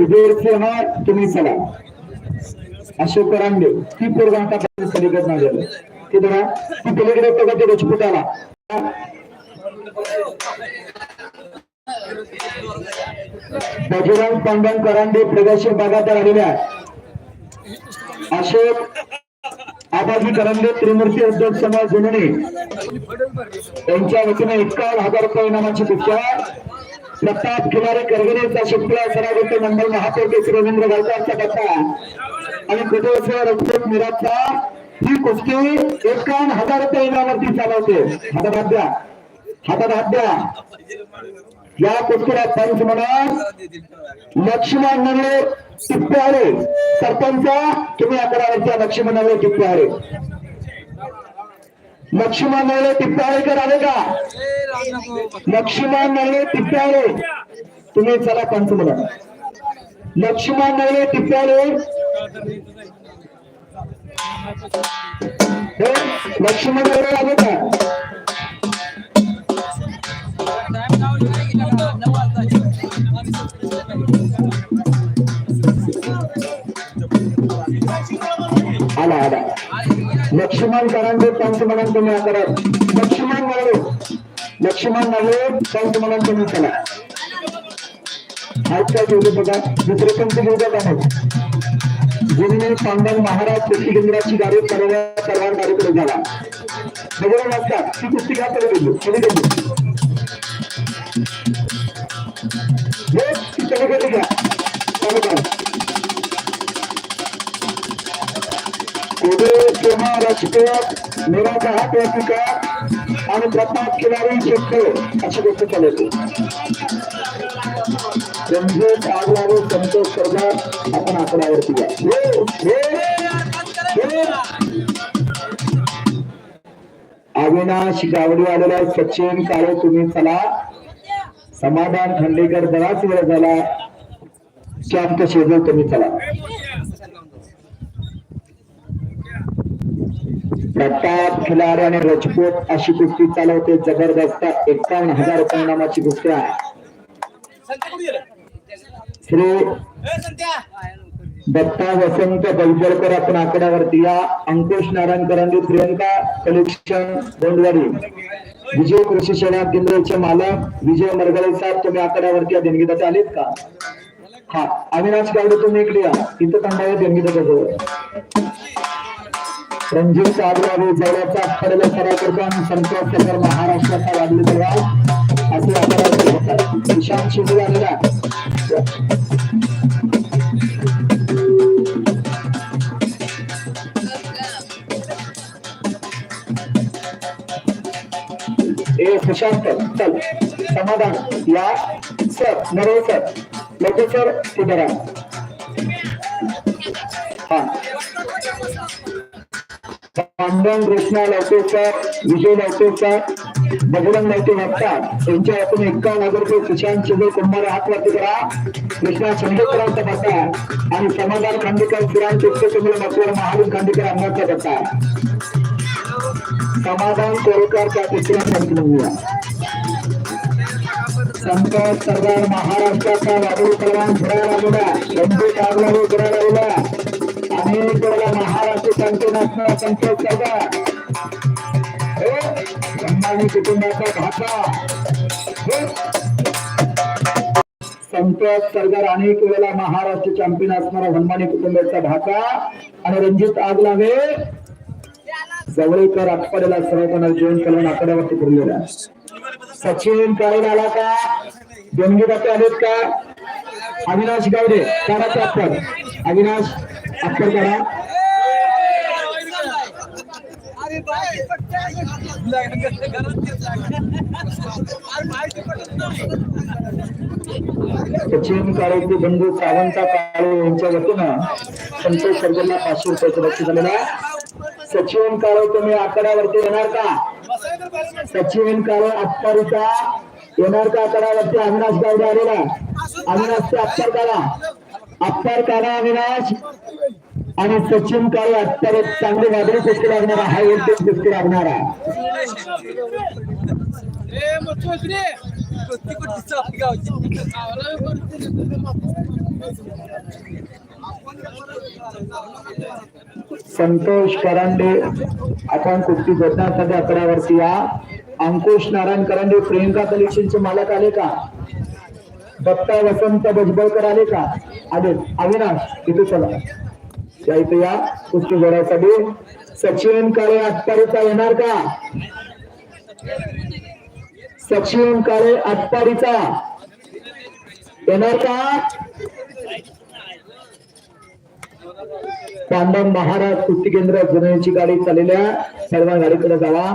उदय हा तुम्ही चला. अशोक रांगे ती पोरगा आता सलीकत नाही गेलं ते बघा ती पलीकडे बघा ते रजपुताला बजरंग पांडन करांडे प्रदर्शन भागात आलेल्या अशोक आबाजी करंडे त्रिमूर्ती उद्योग समाज जुनने यांच्या वतीने एकावन्न हजार रुपये इनामाची पिक्चर प्रताप किनारे करगणेचा शिपला सरागोटे मंडळ महापौर केसरी रवींद्र गायकवाडचा टप्पा आणि कुटुंब रक्षक मिराजचा ही कुस्ती एकावन्न हजार रुपये इनामावरती चालवते. हातात हात द्या हातात हात द्या या कुस्तीला पंच म्हणा लक्ष्मण नवले टिप्प्याळे सरपंच तुम्ही अकरावरच्या लक्ष्मण नवले टिप्प्याळे लक्ष्मण नवले टिप्प्याळेकर आले का? लक्ष्मण नवले टिप्प्याळे तुम्ही चला पंच म्हणून लक्ष्मण नवले टिप्प्याळे लक्ष्मण नवले आले का? लक्ष्मण करांचे पंच म्हणून तुम्ही करा लक्ष्मण नवले लक्ष्मण नव्हे पंच म्हणून तुम्ही चला आजच्या काय बघा दुसरे पंच घेऊन आहेत? गुरुने पांडव महाराज कुस्तीकेंद्राची गाडी परवा परवान गाडीकडे झाला बरोबर लागतात ती कुस्ती का कडे निराचा हात आणि प्रताप किनारी शेतकरी अशी गोष्ट चालवते रणजित आगलावे संतोष सरदार आपण आकड्यावरती अविनाश गावडी आलेला सचिन काळे तुम्ही चला. समाधान खंडेकर बराच वेळ झाला. शांत शेजर तुम्ही चला. प्रताप खिलारे आणि रजपूत अशी कुस्ती चालवते. जबरदस्त एकावन्न हजार रुपये नामाची कुस्ती आहे. श्री दत्ता वसंत बैजळकर आपण आकड्यावरती या. अंकुश नारायण करंडी प्रियंका कलेक्शन गोंडवाडी विजय कृषी सेना केंद्राचे मालक विजय मरगळे साहेब तुम्ही आकड्यावरती या देणगीदाचे आलेत का? हा अविनाश गावडे तुम्ही इकडे या. इथं या देणगीदाच्या जवळ रणजित साहेब जवळचा पडला सराव आणि संतोष सर महाराष्ट्राचा वाढले दरवाज असे आकाराचे होतात ईशान शिंदे झालेला ए सुशांत चल. समाधान. या सर नरे सर. लवकर सर तिथे हा. रामदान कृष्णा लवकेकर विजय लवकेकर बजरंग नाईटे वागतात यांच्या हातून एकावन्न हजार रुपये सुशांत शिंदे कुंभार हात वरती करा. कृष्णा शिंदेकरांचा पत्ता आणि समाधान खांडेकर किरण चित्तचंद्र मथुर महावीर खांडेकर अण्णाचा पत्ता समाधान कोरेकरचा तिसरा पंचमंगला संत सरदार महाराष्ट्राचा वादळी परवान घरा आलेला रणजित आगलावे घरा आलेला महाराष्ट्र चॅम्पियन संतोष सरदार कुटुंबाचा संतोष सरदार अनेक वेळेला महाराष्ट्र चॅम्पियन असणारा हनुमानी कुटुंबाचा भाका आणि रणजित आगलावे जवळकर आठवड्याला सर्वताना जीवन करून आकड्यावरती पुरलेला सचिन काळे आला का देणगीदाते आलेत का अविनाश गावडे करा ते अविनाश अप्पर करा सचिन काळेचे बंधू सावंता काळे यांच्या वतीनं संतोष सर्जना पाचशे रुपयाचं बक्षीस झालेलं आहे. सचिन काळे तुम्ही आकड्यावरती येणार का? सचिन काळे अत्तारिका येणार का आकड्यावरती? अविनाश गावडे आलेला अविनाश ते अत्तर काढा. अत्तर काढा अविनाश. आणि सचिन काळे एक चांगली वादळी कुस्ती लागणारा हा वोल्टेज कुस्ती लागणारा. संतोष करांडे आपण कुस्ती जोडण्यासाठी आकड्यावरती या. अंकुश नारायण करांडे प्रियंका कलेक्शनचे मालक आले का? दत्ता वसंत भुजबळकर आले का? आले. अविनाश इथे चला. या इथे या कुस्ती जोड्यासाठी सचिन काळे आटपाडीचा येणार का? सचिन काळे आटपाडीचा येणार का? पांडव महाराज कुस्ती केंद्र जुन्याची गाडी चाललेल्या सर्व गाडीकडे जावा.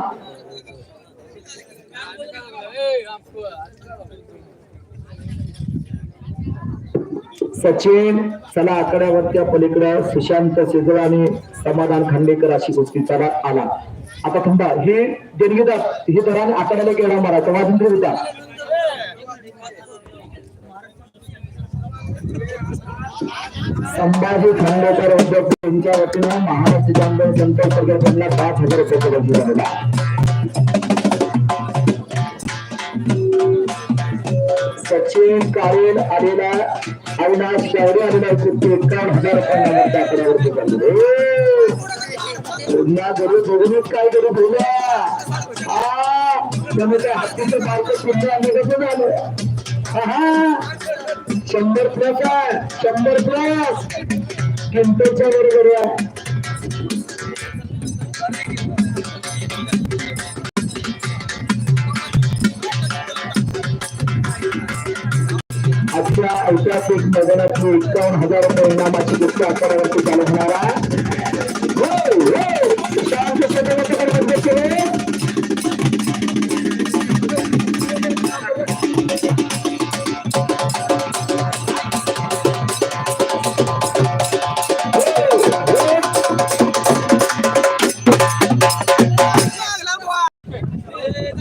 सचिन चला आकड्यावरच्या पलीकडे सुशांत सिजळ आणि समाधान खांडेकर अशी गोष्टीचा आला. आता थांबा हे देणगीदार हे दराने आकड्याला गेला मारायचा वाजंत्री होता संभाजी खांडेकर उद्योग यांच्या वतीनं महाराष्ट्र चांदण संतोष पाच हजार रुपये झालेला सचिन कारेल आलेला अविनाश गावडे आलेला कुठे एकावन्न हजार रुपयांना आकड्यावरती झालेले पुन्हा घरी बघूनच काय करू बोलूया हा त्यामुळे त्या हत्तीचं मार्ग पुन्हा आम्ही कसं झालं हा शंभर प्लस आहे शंभर प्लस. किमतीच्या बरोबर आहे ऐतिहासिक मैदानातली एकावन्न हजार रुपये इनामाची गोष्ट आकारावरती चालू होणार आहे.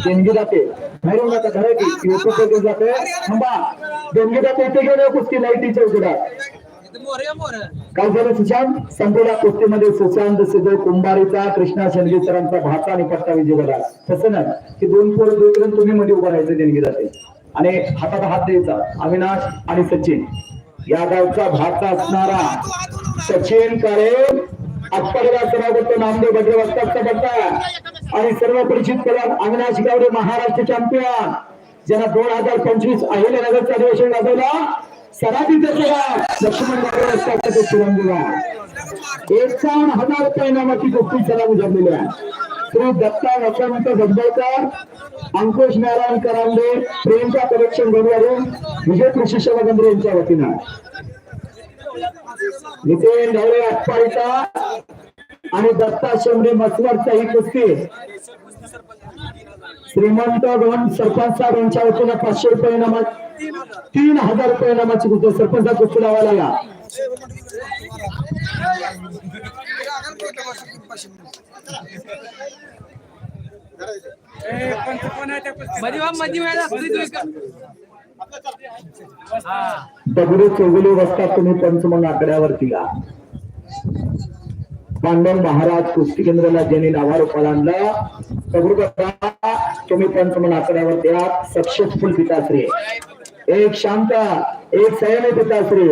देणगी जाते बाहेरून जाते घरा की जाते थांबा. देणगी जाते इथे गेले कुस्ती लाईटीच्या उजेडात काय झालं सुशांत. संपूर्ण कुस्तीमध्ये सुशांत सिद्धू कुंभारीचा कृष्णा शेंडगे सरांचा भाचा आणि पट्टा विजय झाला तसं ना की दोन पोर दोन तुम्ही मध्ये उभं राहायचं देणगी जाते. आणि हातात हात द्यायचा अविनाश आणि सचिन. या गावचा भाचा असणारा सचिन काळे. आजपर्यंत सभागत नामदेव बडे वस्ताचा पट्टा आणि सर्व परिचित कल्याण अविनाश गावडे महाराष्ट्र चॅम्पियन. ज्यांना दोन हजार पंचवीस अहिल्यानगरचा अधिवेशन गाजवला सराटीचे सेवा लक्ष्मण बाबू रस्त्याचा तिरंगीला एकावन्न हजार रुपये नामाची गोष्टी सलामी जमलेली श्री दत्ता वसंत गंभेकर अंकुश नारायण करांडे प्रियंका कलेक्शन गोडवारून विजय कृषी सेवा केंद्र यांच्या वतीनं. नितीन ढवळे आटपाडीचा आणि दत्ता शेंबडी मसवडचा ही कुस्ती. श्रीमंत गण सरपंच साहेब यांच्या वतीनं पाचशे रुपये इनामात तीन हजार रुपये इनामाची कुस्ती सरपंचा कुस्ती लावायला या. दगडू चौगुली वस्तात तुम्ही पंच मग आकड्यावरती या. पांडव महाराज कुस्ती केंद्राला ज्यांनी नावारोपाला आणला दगडू काका, तुम्ही पंच आकड्यावर द्या सक्सेसफुल पिताश्री. एक शांत एक संयमी पिताश्री.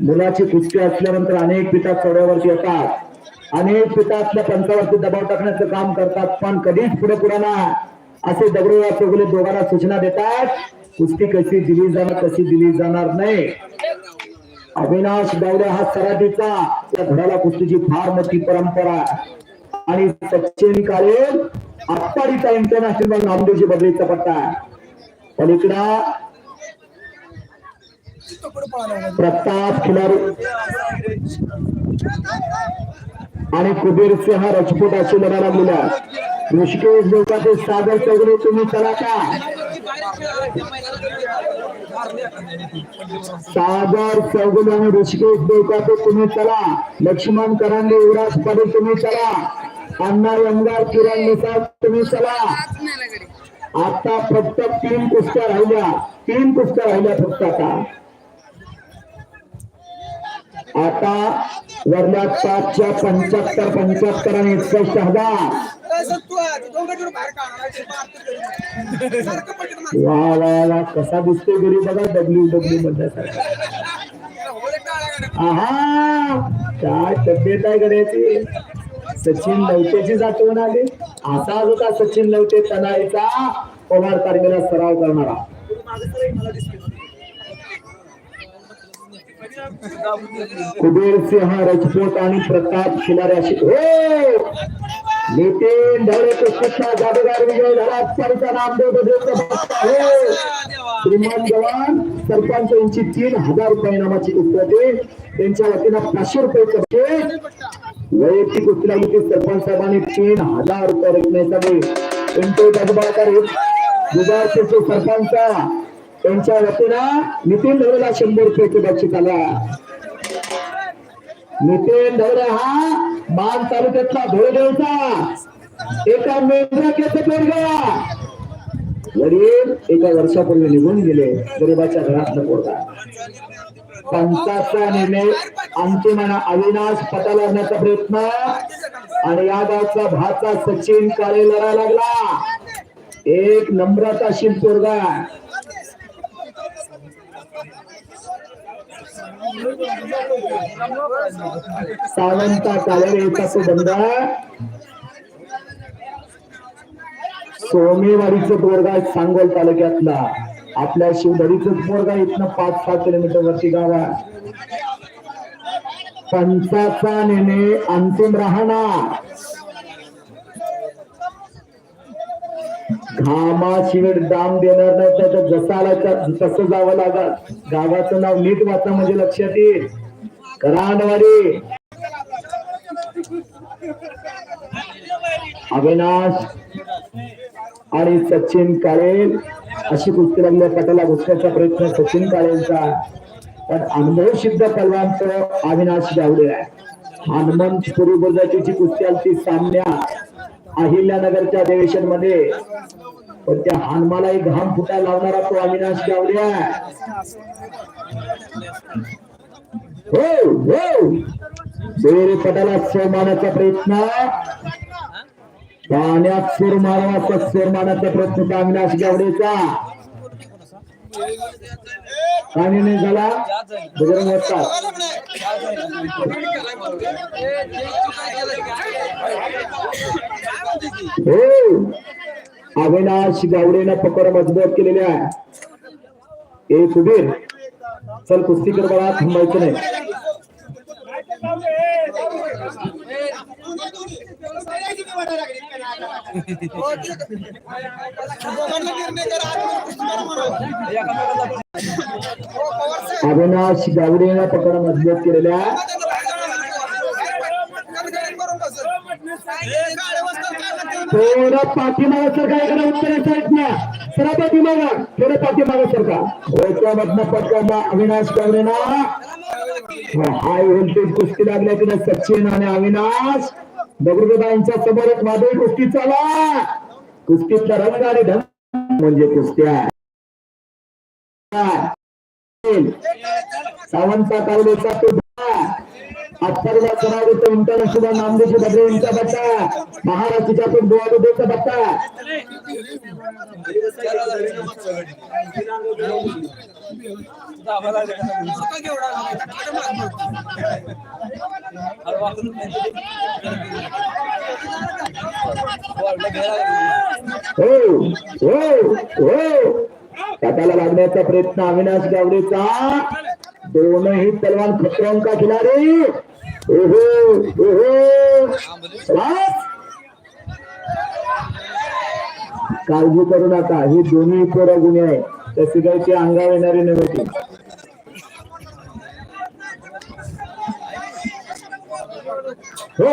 मुलाची कुस्ती असल्यानंतर अनेक पिता चढ्यावरती येतात. अनेक पिता आपल्या पंचावरती दबाव टाकण्याचं काम करतात पण कधीच पुढे पुराणा असे दगडूया चौगुले दोघांना सूचना देतात कुस्ती कशी दिली जाणार कशी दिली जाणार नाही. अविनाश गावडे हा सराटीचा. त्या घराला कुस्तीची फार मोठी परंपरा आणि सचिन काळे आत्ताडीचा इंटरनॅशनल नामदेवची बदलीचा पट्टा आहे. पलीकडा प्रताप खिलारी आणि कुबेर सिंह राजपूत अशी लढायला गेल्या ऋषिकेश देवकाचे सागर चौधरी तुम्ही चला का? सागर चौगुले आणि ऋषिकेश देवकाचे तुम्ही चला. लक्ष्मण करांडे युवराज पाटील तुम्ही चला. अण्णा यंगार किरण निसार तुम्ही चला. आता फक्त तीन कुस्त्या राहिल्या. तीन कुस्त्या राहिल्या फक्त आता. आता वरल्या पाचच्या पंच्याहत्तर पंच्याहत्तर आणि एकसष्ट हजार. वा वा वा कसा दिसतोय घरी बघा डब्ल्यू डब्ल्यू मध्ये आहा काय तब्येत आहे गड्याची सचिन लवटेची आठवण आली. असा होता सचिन लवटे तनाईचा पवार तारखेला सराव करणारा. कुबेर सिंह राजपूत आणि प्रताप शिलारे अशी हो! नितीन ढवळे कुस्तीचा जादूगार विजय झाला. आजकालचा नामदेव बदल हो! श्रीमान जवान सरपंच यांची तीन हजार रुपये नामाची कुस्ती त्यांच्या वतीनं पाचशे रुपये बक्षीस वैयक्तिक कुस्तीला सरपंच साहेबांनी तीन हजार रुपये रकमेसाठी पिंटू गजबाळकर दुधारचे सरपंच त्यांच्या वतीनं नितीन ढवळेला शंभर रुपये बक्षीस आला. नितीन ढवळे हा मान तालुक्यातला धुळदेवचा एका मेंढराक्याचा पोरगा वडील एका वर्षापूर्वी निघून गेले. गरीबाच्या घरात पोरगा पंचाचा निर्णय अंतिमाना अविनाश पटाला आणण्याचा प्रयत्न. आणि या गावचा भाचा सचिन काळे लढा लागला. एक नम्रता शिंपोरगा सावंता काळेचा तो बंदा सोमेवाडीच पोरगा आहे सांगोल तालुक्यातला. आपल्या शिवधरीचं बोरगा इथनं पाच सहा किलोमीटर वरती गाव आहे. पंचाचा नेणे अंतिम राहणार. घामाशिवाय दाम देणार नाही त्याच्या जसा आला तसं जावं लागत गावाचं नाव नीट वाचा म्हणजे लक्षात येईल. करांडवाडी अविनाश आणि सचिन काळे अशी कुस्ती लागल्या पटाला घुसण्याचा प्रयत्न सचिन काळेंचा. पण अनुभव सिद्ध पलवान अविनाश गावले आहे हनुमंतपुरी बुर्जाची कुस्ती आली ती सामन्या अहिल्यानगरच्या अधिवेशनमध्ये पण त्या हनुमाला एक घाम फुटा लावणारा तो अविनाश गावड्या हो हो. बेरे पटाला सोमानाचा प्रयत्न. पाण्यात सूर मारवाचा सूर मारण्याचा प्रयत्न अविनाश गावडेचा पाणी नाही झाला. बजरंग हो. अविनाश गावडेनं पकड मजबूत केलेल्या आहे. ए कुबीर चल कुस्ती कर बघा थांबायचं नाही. अविनाश गावडे गावडेनं पकड मजबूत केलेल्या. थोडं पाठीमागा सरका एखादा उत्तर साईड ना सरा पाठीमागं थोडं पाठीमागं सरका याच्यामधनं पटकावला अविनाश गावडेना. हाय व्होल्टेज कुस्ती लागल्या तिने सचिन आणि अविनाश. दगडूदांच्या समोर एक वादळी कुस्ती चाला. कुस्तीचा रंग आणि ढंग म्हणजे कुस्त्या. सावंतचा कावलेचा तो अथर्वा चणावृत्त इंटरनॅशनल नामदेशी बद्रे यांचा बट्टा। महाराष्ट्राच्या पण गोवाडूचा बट्टा। हो हो हो त्याला खतरों का खिलाडी. काळजी करू नका ही दोन्ही पोरं गुन्हे आहे त्या काही ती अंगावर येणारी नव्हती हो.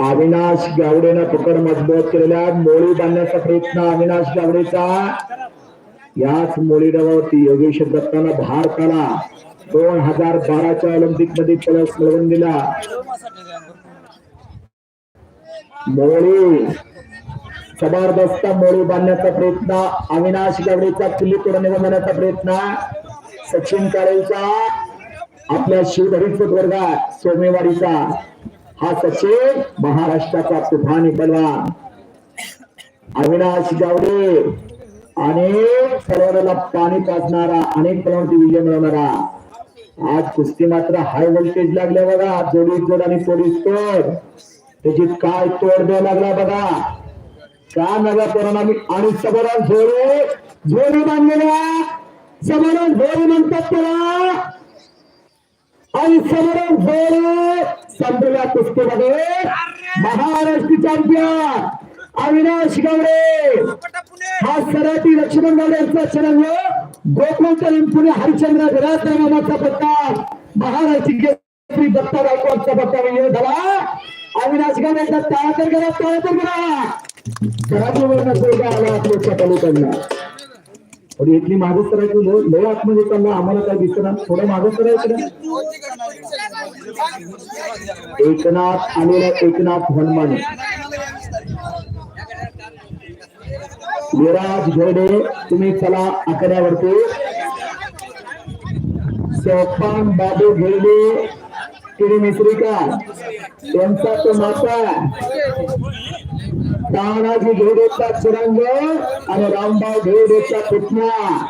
अविनाश गावडेनं पकड मजबूत केलेल्या मोळी बांधण्याचा प्रयत्न अविनाश गावडेचा याच मोळी डावावरती योगेश दत्तानं भारताला दोन हजार बाराच्या ऑलिम्पिकमध्ये पदक मिळवून दिला. मोळी जबरदस्त मोळी बांधण्याचा प्रयत्न अविनाश गावडेचा किल्ली तोडणे निवडण्याचा प्रयत्न सचिन काळेचा आपल्या शिवधरीच वर्गात सोमेवारीचा. हा सचिन महाराष्ट्राचा तुफानी बलवान अविनाश गावडे अनेक सर्वांना पाणी पाजणारा अनेक प्रमाणात विजय मिळवणारा आज कुस्ती मात्र हाय व्होल्टेज लागले बघा. जोडी जोड आणि पोलीस तोड. त्याची काय तोड द्यायला लागला बघा. का नव्या परिणामी आणि समोरून झोरे झोरी बांधलेल्या समोरून झोरी म्हणतात त्याला. आणि समोरून झोरे संपलेल्या कुस्तीमध्ये महाराष्ट्र चॅम्पियन अविनाश गावडे. हा सराठी लक्ष्मण गावडे यांचा चरंग. गोकुळ पुणे हरिचंद्र विराट नामाचा पट्टा महाराष्ट्र केसरी दत्ता गायकवाडचा पत्ता विजय झाला. अविनाश गावडे यांचा टाळा तर करा टाळा तर करा सराठी नसेल का आला आपल्या पलीकडनं पण इथली मागे सरायची लय लय आतमध्ये आम्हाला काय दिसणार थोडं मागे सरायचं एकनाथ आलेला एकनाथ हनुमान. विराज घोडे तुम्ही चला आकड्यावरती. सोपान बाबू घेडे तिने मिश्रिका यांचा तो माता. तानाजी घेडेचा चिरंग आणि रामभाऊ घेडेचा पुतण्या.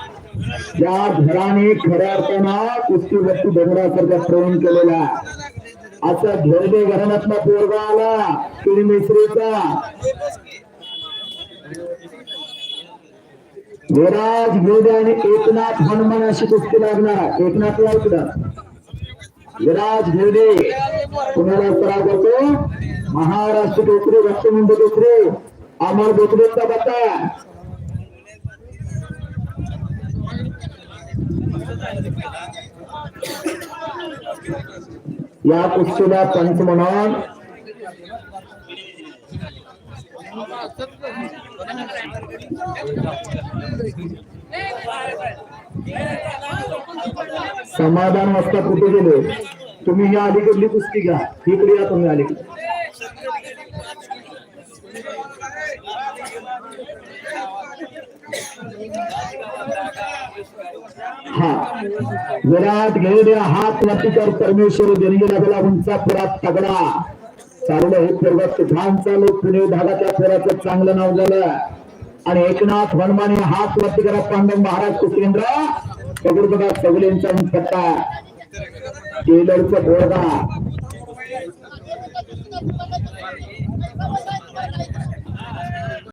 या घराने खऱ्या अर्थानं कुस्तीवरती डोंगरासारखा प्रवण केलेला. असा घेरडे घराण्यातला पोरगा आला तिने मिश्रीचा. विराज गोदे आणि एकनाथ हनुमान अशी कुस्ती लागणार एकनाथला तुला विराज गोदे पुण्याला सराव करतो. महाराष्ट्र डोकरे रक्तमुंड डोकरे अमर डोकरेचा बत्ता या कुस्तीला पंच म्हणून. समाधान वाजता कुठे गेले? तुम्ही ही अलीकडली कुस्ती घ्या. इकडे या तुम्ही अलीकडे. हा. विराट घेऊ द्या हात वरती तर परमेश्वर देणगी लागला उंचा पुरात तगडा. चाललं हे पोरगा तुफान चालू पुणे भागाच्या पोराचं चांगलं नाव झालं. आणि एकनाथ हनुमाने हात वरती करा पांडव महाराज कुकेंद्र दगड बघा सगळ्यांचा पट्टा टेलरचा बोर्गा